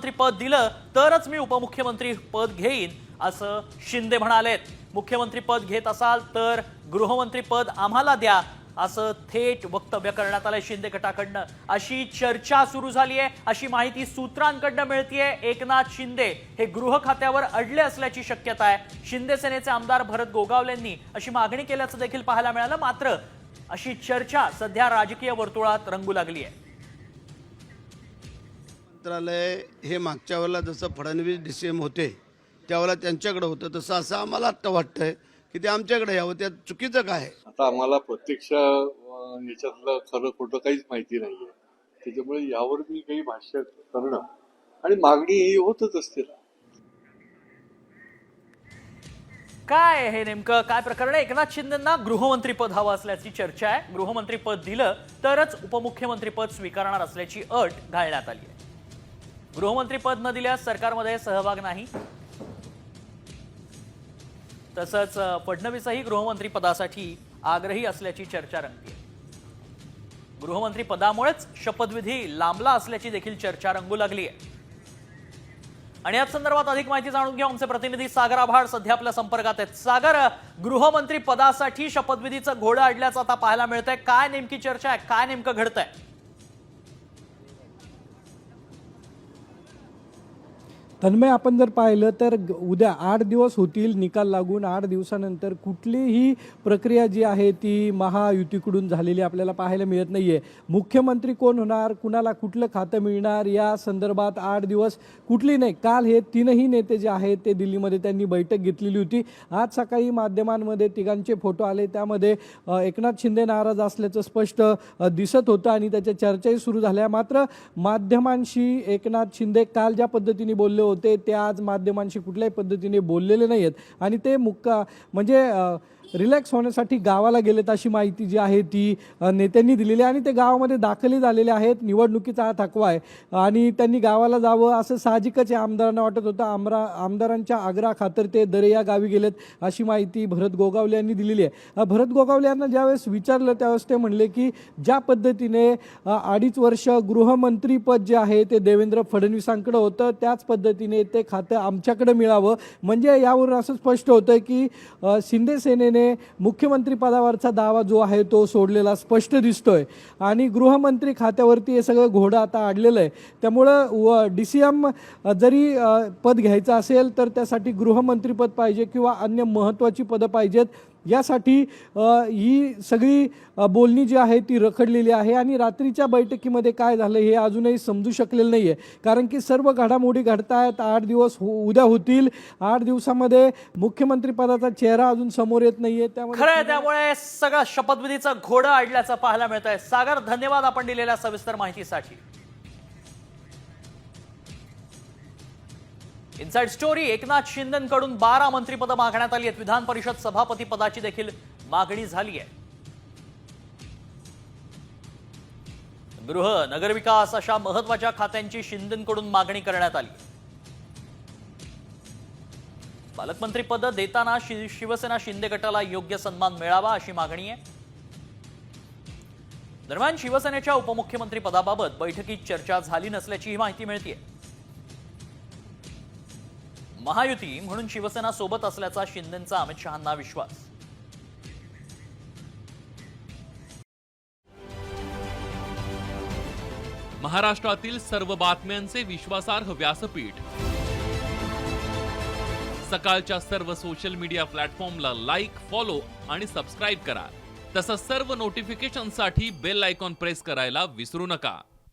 गृहमंत्री पद दिलं तरच मी उपमुख्यमंत्री पद घेईन असं शिंदे म्हणालेत. मुख्यमंत्री पद घेत असाल तर गृहमंत्री पद आम्हाला द्या असं थेट वक्तव्य करण्यात आलंय शिंदे गटाकडनं. अशी चर्चा सुरू झाली आहे अशी माहिती सूत्रांकडनं मिळतीये. एकनाथ शिंदे हे गृह खात्यावर अडले असल्याची शक्यता आहे. शिंदे सेनेचे आमदार भरत गोगावलेंनी अशी मागणी केल्याचं देखील पाहायला मिळालं. मात्र अशी चर्चा सध्या राजकीय वर्तुळात रंगू लागली आहे मंत्रालय हे मागच्या वेळेला जसं फडणवीस डी सी एम होते त्यावेळेला त्यांच्याकडे होतं तसं असं आम्हाला आत्ता वाटतंय की ते आमच्याकडे यावं त्यात चुकीचं काय आहे? आता आम्हाला प्रत्यक्ष याच्यातलं खरं खोटं काहीच माहिती नाहीये. त्याच्यामुळे यावर मी काही भाष्य करणं आणि मागणी ही होतच असते. काय आहे हे नेमकं? काय प्रकरण आहे? एकनाथ शिंदेना गृहमंत्री पद हवं असल्याची चर्चा आहे. गृहमंत्री पद दिलं तरच उपमुख्यमंत्री पद स्वीकारणार असल्याची अट घालण्यात आली आहे. गृहमंत्री पद न दिल्यास सरकारमध्ये सहभाग नाही. तसंच फडणवीसही गृहमंत्री पदासाठी आग्रही असल्याची चर्चा रंगली गृहमंत्री पदामुळेच शपथविधी लांबला असल्याची देखील चर्चा रंगू लागली आहे. आणि याच संदर्भात अधिक माहिती जाणून घेऊ आमचे प्रतिनिधी सागर आभाड सध्या आपल्या संपर्कात आहेत. सागर गृहमंत्री पदासाठी शपथविधीचं घोडं अडल्याचं आता पाहायला मिळतंय. काय नेमकी चर्चा आहे? काय नेमकं घडतंय? तन्मय आपण जर पाहिलं तर उद्या आठ दिवस होतील निकाल लागून. आठ दिवसानंतर कुठलीही प्रक्रिया जी आहे ती महायुतीकडून झालेली आपल्याला पाहायला मिळत नाही आहे मुख्यमंत्री कोण होणार? कुणाला कुठलं खातं मिळणार? या संदर्भात आठ दिवस कुठली नाही. काल हे तीनही नेते जे आहेत ते दिल्लीमध्ये त्यांनी बैठक घेतलेली होती. आज सकाळी माध्यमांमध्ये तिघांचे फोटो आले. त्यामध्ये एकनाथ शिंदे नाराज असल्याचं स्पष्ट दिसत होतं आणि त्याच्या चर्चाही सुरू झाल्या. मात्र माध्यमांशी एकनाथ शिंदे काल ज्या पद्धतीने बोलले होते ते आज माध्यमांशी कुठल्याही पद्धतीने बोललेले नाही आहेत आणि ते मुक्का म्हणजे रिलॅक्स होण्यासाठी गावाला गेलेत अशी माहिती जी आहे ती नेत्यांनी दिलेली आहे आणि ते गावामध्ये दाखली झालेले आहेत. निवडणुकीचा हा थकवा आहे. आणि त्यांनी गावाला जावं असं साहजिकच या आमदारांना वाटत होतं. आमरा आमदारांच्या आग्रा खातर ते दरे या गावी गेलेत अशी माहिती भरत गोगावले यांनी दिलेली आहे. भरत गोगावले यांना ज्यावेळेस विचारलं त्यावेळेस ते म्हणले की ज्या पद्धतीने अडीच वर्ष गृहमंत्रीपद जे आहे ते देवेंद्र फडणवीसांकडे होतं त्याच पद्धतीने ते खातं आमच्याकडे मिळावं. म्हणजे यावरून असं स्पष्ट होतं की शिंदे सेनेने मुख्यमंत्री मुख्यमंत्रीपदावरचा दावा जो आहे तो सोडलेला स्पष्ट दिसतोय. आणि गृहमंत्री खात्यावरती हे सगळं घोडं आता आडलेलं आहे. त्यामुळं व डी सी एम जरी पद घ्यायचं असेल तर त्यासाठी गृहमंत्रीपद पाहिजे किंवा अन्य महत्त्वाची पदं पाहिजेत. यासाठी ही सगळी बोलणी जी आहे ती रखडलेली आहे आणि रात्रीच्या बैठकीमध्ये काय झालं हे अजूनही समजू शकलेलं नाही आहे कारण की सर्व घडामोडी घडतायत आठ दिवस हो उद्या होतील. आठ दिवसामध्ये मुख्यमंत्रीपदाचा चेहरा अजून समोर येत नाहीये. त्यामुळे खरं आहे त्यामुळे सगळं शपथविधीचं घोडं अडल्याचं पाहायला मिळत आहे सागर धन्यवाद आपण दिलेल्या सविस्तर माहितीसाठी. इनसाइड स्टोरी एकनाथ शिंदेकडून बारा मंत्रीपदं मागण्यात आली आहेत. विधान परिषद सभापती पदाची देखील मागणी झाली आहे. गृह नगरविकास अशा महत्त्वाच्या खात्यांची शिंदेकडून मागणी करण्यात आली. पालकमंत्री पद देताना शि- शिवसेना शिंदे गटाला योग्य सन्मान मिळावा अशी मागणी आहे. दरम्यान शिवसेनेच्या उपमुख्यमंत्री पदाबाबत बैठकीत चर्चा झाली नसल्याची माहिती मिळते महायुती म्हणून शिवसेना सोबत असल्याचा शिंदेचा अमित शहांना विश्वास. महाराष्ट्रातील सर्व बातम्यांचे विश्वासार्ह व्यासपीठ. सकाळच्या सर्व सोशल मीडिया प्लॅटफॉर्मला लाईक फॉलो आणि सबस्क्राईब करा. तसंच सर्व नोटिफिकेशनसाठी बेल आयकॉन प्रेस करायला विसरू नका.